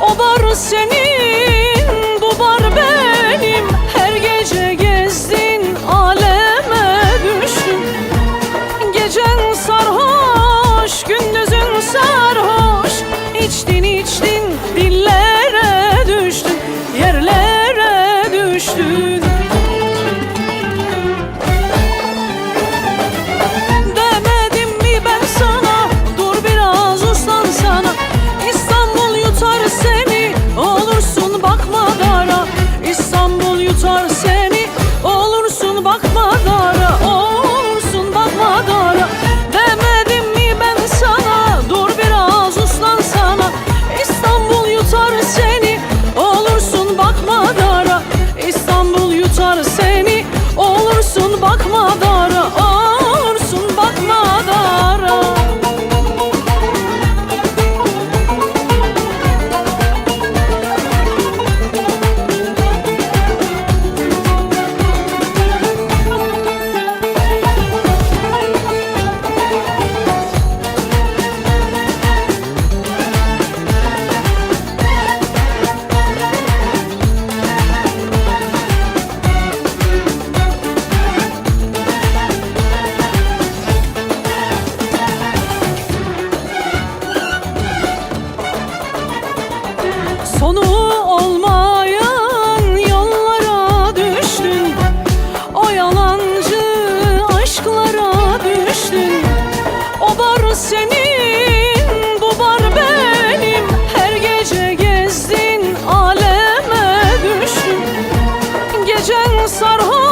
O bar senin, bu bar benim. Her gece gezdin, aleme düştün. Gecen sarhoş, gündüzün sarhoş seni Olursun bakma dara Olursun bakma dara Demedim mi ben sana Dur biraz uslan sana. İstanbul yutar seni Olursun bakma dara İstanbul yutar seni Olursun bakma dara Sonu olmayan yollara düştün. O yalancı aşklara düştün. O bar senin, bu bar benim. Her gece gezdin, aleme düştün. Gecen sarhoş